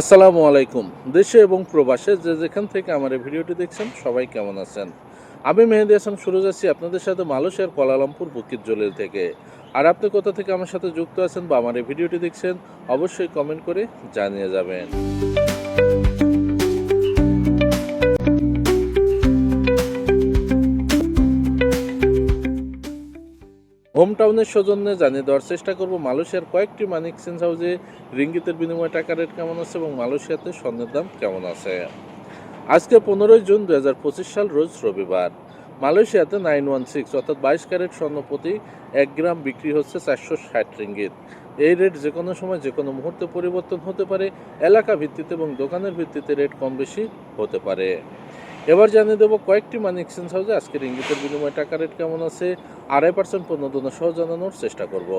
আসসালামু আলাইকুম। দেশে এবং প্রবাসে যে যেখান থেকে আমার এই ভিডিওটি দেখছেন, সবাই কেমন আছেন? আমি মেহেদি হাসান সুরজ আছি আপনাদের সাথে মালয়েশিয়ার কলালামপুর বুকির জলিল থেকে। আর আপনি কোথা থেকে আমার সাথে যুক্ত আছেন বা আমার এই ভিডিওটি দেখছেন, অবশ্যই কমেন্ট করে জানিয়ে যাবেন। হোম টাউনের সৌজন্যে জানিয়ে দেওয়ার চেষ্টা করব, মালয়েশিয়ার কয়েকটি মানি এক্সচেঞ্জ হাউসে রিঙ্গিতের বিনিময়ে টাকা রেট কেমন আছে এবং মালয়েশিয়াতে স্বর্ণের দাম কেমন আছে? আজকে পনেরোই জুন দু হাজার পঁচিশ সাল, রোজ রবিবার। মালয়েশিয়াতে নাইন ওয়ান সিক্স অর্থাৎ বাইশ ক্যারেট স্বর্ণ প্রতি এক গ্রাম বিক্রি হচ্ছে চারশো ষাট রিঙ্গিত। এই রেট যে কোনো সময় যে কোনো মুহূর্তে পরিবর্তন হতে পারে, এলাকা ভিত্তিতে এবং দোকানের ভিত্তিতে রেট কম বেশি হতে পারে। এবার জানিয়ে দেবো কয়েকটি মানি এক্সচেঞ্জ হাউসে আজকের ইঙ্গিতের বিনিময়ে টাকা রেট কেমন আছে, আড়াই পার্সেন্ট প্রণোদনা সহ জানানোর চেষ্টা করব।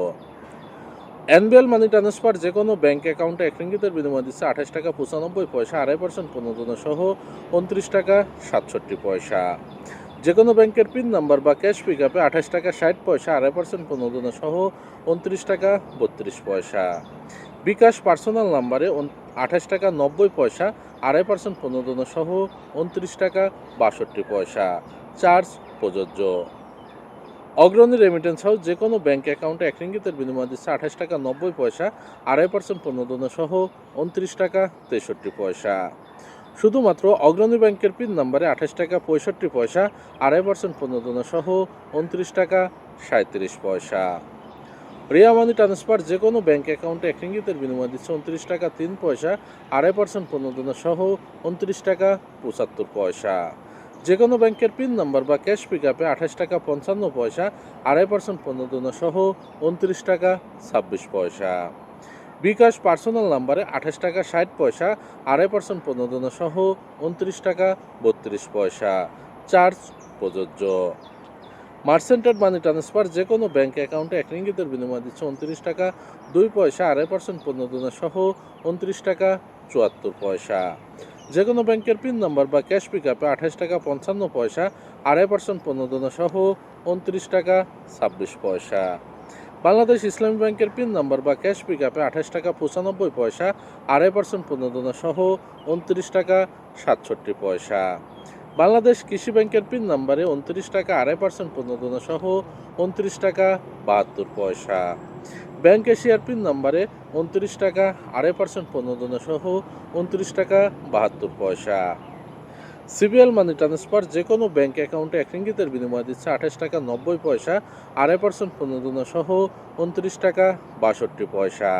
এনবিএল মানি ট্রান্সফার যে কোনো ব্যাঙ্ক অ্যাকাউন্টে এক রিঙ্গিতের বিনিময় দিচ্ছে আঠাশ টাকা পঁচানব্বই পয়সা, আড়াই পার্সেন্ট প্রণোদনা সহ উনত্রিশ টাকা সাতষট্টি পয়সা। যে কোনো ব্যাংকের পিন নাম্বার বা ক্যাশ পিক আপে আঠাশ টাকা ষাট পয়সা, আড়াই পার্সেন্ট প্রণোদনা সহ উনত্রিশ টাকা বত্রিশ পয়সা। বিকাশ পার্সোনাল নাম্বারে আঠাশ টাকা নব্বই পয়সা আড়াই পার্সেন্ট প্রণোদনা সহ উনত্রিশ টাকা বাষট্টি পয়সা। চার্জ প্রযোজ্য। অগ্রণী রেমিটেন্স হাউস যে কোনো ব্যাঙ্ক অ্যাকাউন্টে এক রিঙ্গিতের বিনিময় দিচ্ছে আঠাশ টাকা নব্বই পয়সা, আড়াই পার্সেন্ট প্রণোদনা সহ উনত্রিশ টাকা তেষট্টি পয়সা। শুধুমাত্র অগ্রণী ব্যাংকের পিন নাম্বারে আঠাশ টাকা পঁয়ষট্টি পয়সা, আড়াই পার্সেন্ট প্রণোদনা সহ উনত্রিশ টাকা সাঁত্রিশ পয়সা। রিয়া মানি ট্রান্সফার যে কোনো ব্যাঙ্ক অ্যাকাউন্টে এক রিঙ্গিতের বিনিময় দিচ্ছে উনত্রিশ টাকা তিন পয়সা, আড়াই পার্সেন্ট প্রণোদনা সহ উনত্রিশ টাকা পঁচাত্তর পয়সা। যে কোনো ব্যাংকের পিন নাম্বার বা ক্যাশ পিক আপে আঠাশ টাকা পঞ্চান্ন পয়সা, আড়াই পার্সেন্ট প্রণোদনা সহ উনত্রিশ টাকা ছাব্বিশ পয়সা। বিকাশ পার্সোনাল নাম্বারে আঠাশ টাকা ষাট পয়সা, আড়াই পার্সেন্ট প্রণোদনা সহ উনত্রিশ টাকা বত্রিশ পয়সা। চার্জ প্রযোজ্য। মার্সেন্টেড মানি ট্রান্সফার যে কোনো ব্যাংক অ্যাকাউন্টে এক রিঙ্গিতের বিনিময় দিচ্ছে উনত্রিশ টাকা, দুই পয়সা, আড়াই পার্সেন্ট প্রণোদনা সহ উনত্রিশ টাকা, চুয়াত্তর পয়সা। যে কোনো ব্যাংকের পিন নাম্বার বা ক্যাশ পিক আপে আঠাশ টাকা, পঞ্চান্ন পয়সা, আড়াই পার্সেন্ট প্রণোদনা সহ উনত্রিশ টাকা, ছাব্বিশ পয়সা। বাংলাদেশ ইসলামী ব্যাংকের পিন নাম্বার বা ক্যাশ পিক আপে আঠাশ টাকা, পঁচানব্বই পয়সা, আড়াই পার্সেন্ট প্রণোদনা সহ উনত্রিশ টাকা, সাতষট্টি পয়সা। বাংলাদেশ কৃষি ব্যাংকের পিন নাম্বারে উনত্রিশ টাকা আড়াই পার্সেন্ট প্রণোদনা সহ উনত্রিশ টাকা বাহাত্তর পয়সা। ব্যাংক এশিয়ার পিন নাম্বারে উনত্রিশ টাকা আড়াই পার্সেন্ট প্রণোদনা সহ উনত্রিশ টাকা বাহাত্তর পয়সা। সিবিএল মানি ট্রান্সফার যে কোনো ব্যাংক অ্যাকাউন্টে এক রিঙ্গিতের বিনিময় দিচ্ছে আঠাশ টাকা নব্বই পয়সা, আড়াই পার্সেন্ট প্রণোদনা সহ উনত্রিশ টাকা বাষট্টি পয়সা।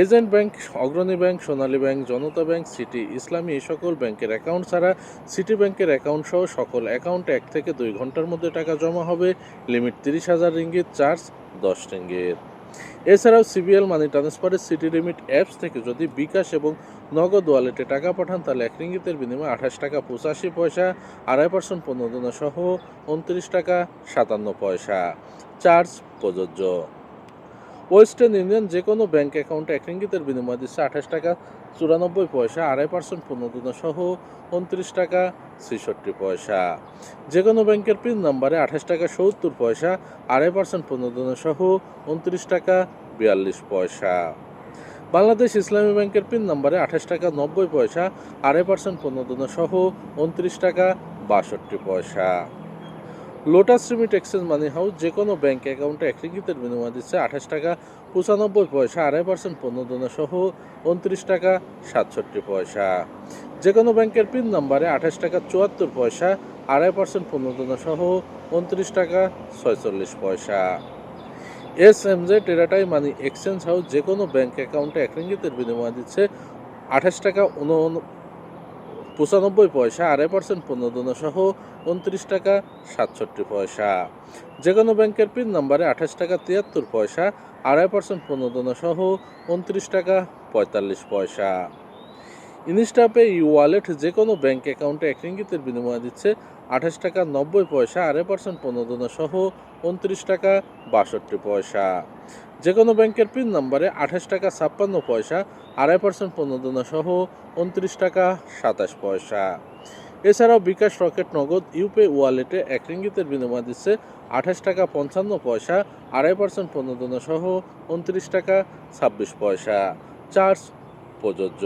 Agent bank, Agrani bank, Sonali bank, Janata bank, city, Islami এই সকল ব্যাংকের অ্যাকাউন্ট ছাড়া সিটি ব্যাংকের অ্যাকাউন্ট সহ সকল অ্যাকাউন্টে এক থেকে দুই ঘণ্টার মধ্যে টাকা জমা হবে। লিমিট তিরিশ হাজার রিঙ্গিত, চার্জ দশ রিঙ্গিত। এছাড়াও সিবিএল মানি ট্রান্সফারের সিটি লিমিট অ্যাপস থেকে যদি বিকাশ এবং নগদ ওয়ালেটে টাকা পাঠান, তাহলে এক রিঙ্গিতের বিনিময়ে আঠাশ টাকা পঁচাশি পয়সা, আড়াই পার্সেন্ট প্রণোদনা সহ উনত্রিশ টাকা সাতান্ন পয়সা। চার্জ প্রযোজ্য। ওয়েস্টার্ন ইউনিয়ন যে কোনো ব্যাংক অ্যাকাউন্টে এক রিঙ্গিতের বিনিময় দিচ্ছে আঠাশ টাকা চুরানব্বই পয়সা, আড়াই পার্সেন্ট প্রণোদনা সহ উনত্রিশ টাকা ছেষট্টি পয়সা। যে কোনো ব্যাংকের পিন নাম্বারে আঠাশ টাকা সত্তর পয়সা, আড়াই পার্সেন্ট প্রণোদনা সহ উনত্রিশ টাকা বিয়াল্লিশ পয়সা। বাংলাদেশ ইসলামী ব্যাংকের পিন নাম্বারে আঠাশ টাকা নব্বই পয়সা, আড়াই পার্সেন্ট প্রণোদনা সহ উনত্রিশ টাকা বাষট্টি পয়সা। Lotus Remit exchange money house যে কোনো ব্যাংক অ্যাকাউন্টে এক রিঙ্গিতের বিনিময় দিচ্ছে আঠাশ টাকা, পঁচানব্বই পয়সা, আড়াই পার্সেন্ট প্রণোদনা সহ উনত্রিশ টাকা, সাতষট্টি পয়সা। যে কোনো ব্যাংকের পিন নাম্বারে আঠাশ টাকা, চুয়াত্তর পয়সা, আড়াই পার্সেন্ট প্রণোদনা সহ উনত্রিশ টাকা, ছয়চল্লিশ পয়সা। S M J Teratai money exchange house যে কোনো ব্যাংক অ্যাকাউন্টে এক রিঙ্গিতের বিনিময় দিচ্ছে আঠাশ টাকা উন পঁচানব্বই পয়সা, আড়াই পার্সেন্ট প্রণোদনা সহ উনত্রিশ টাকা সাতষট্টি পয়সা। যে কোনো ব্যাংকের পিন নাম্বারে আঠাশ টাকা তিয়াত্তর পয়সা, আড়াই পার্সেন্ট প্রণোদনা সহ উনত্রিশ টাকা পঁয়তাল্লিশ পয়সা। ইনস্টাপে ই ওয়ালেট যে কোনো ব্যাংক অ্যাকাউন্টে এক রিঙ্গিতের বিনিময় দিচ্ছে আঠাশ টাকা নব্বই পয়সা, আড়াই পার্সেন্ট প্রণোদনা সহ উনত্রিশ টাকা বাষট্টি পয়সা। যে কোনো ব্যাংকের পিন নাম্বারে আঠাশ টাকা ছাপ্পান্ন পয়সা, আড়াই পার্সেন্ট প্রণোদনা সহ উনত্রিশ টাকা সাতাশ পয়সা। এছাড়াও বিকাশ রকেট নগদ ইউপে ওয়ালেটে এক রিঙ্গিতের বিনিময় দিচ্ছে আঠাশ টাকা পঞ্চান্ন পয়সা, আড়াই পার্সেন্ট প্রণোদনা সহ উনত্রিশ টাকা ছাব্বিশ পয়সা। চার্জ প্রযোজ্য।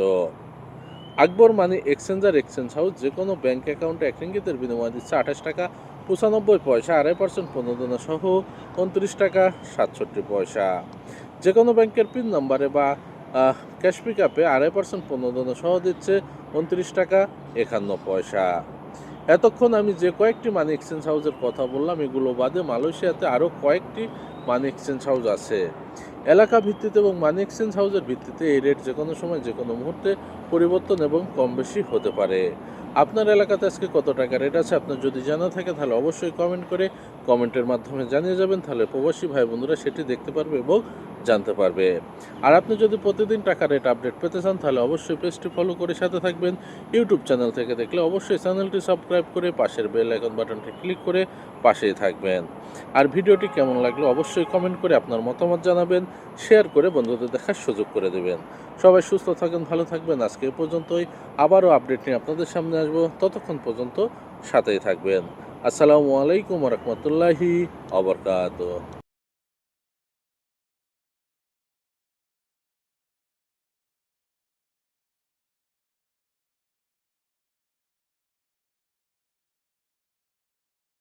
Akbar money exchanger exchange house যে কোনো ব্যাঙ্ক অ্যাকাউন্টে এক রিঙ্গিতের বিনিময় দিচ্ছে আঠাশ টাকা পঁচানব্বই পয়সা, আড়াই পার্সেন্ট প্রণোদনা সহ উনত্রিশ টাকা সাতষট্টি পয়সা। যে কোনো ব্যাংকের পিন নাম্বারে বা ক্যাশ পিক আপে আড়াই পার্সেন্ট প্রণোদনা সহ দিচ্ছে উনত্রিশ টাকা একান্ন পয়সা। এতক্ষণ আমি যে কয়েকটি মানি এক্সচেঞ্জ হাউসের কথা বললাম, এগুলো বাদে মালয়েশিয়াতে আরও কয়েকটি মানি এক্সচেঞ্জ হাউস আছে। এলাকা ভিত্তিতে এবং মানি এক্সচেঞ্জ হাউসের ভিত্তিতে এই রেট যে কোনো সময় যে কোনো মুহূর্তে পরিবর্তন এবং কম বেশি হতে পারে। আপনার এলাকাতে আজকে কত টাকা রেট আছে? আপনার যদি জানা থাকে, তাহলে অবশ্যই কমেন্ট করে কমেন্টের মাধ্যমে জানিয়ে যাবেন। তাহলে প্রবাসী ভাই বন্ধুরা সেটি দেখতে পারবে এবং জানতে পারবে। আর আপনি যদি প্রতিদিন টাকা রেট আপডেট পেতে চান, তাহলে অবশ্যই পেজটি ফলো করে সাথে থাকবেন। ইউটিউব চ্যানেল থেকে দেখলে অবশ্যই চ্যানেলটি সাবস্ক্রাইব করে পাশের বেল আইকন বাটনটি ক্লিক করে পাশেই থাকবেন। আর ভিডিওটি কেমন লাগল অবশ্যই কমেন্ট করে আপনার মতামত জানাবেন শেয়ার করে বন্ধুদের দেখার সুযোগ করে দেবেন। সবাই সুস্থ থাকেন, ভালো থাকবেন। আজকে এ পর্যন্তই। আবারও আপডেট নিয়ে আপনাদের সামনে আসব ততক্ষণ পর্যন্ত সাথেই থাকবেন। আসসালামু আলাইকুম রহমতুল্লাহি আবরকাত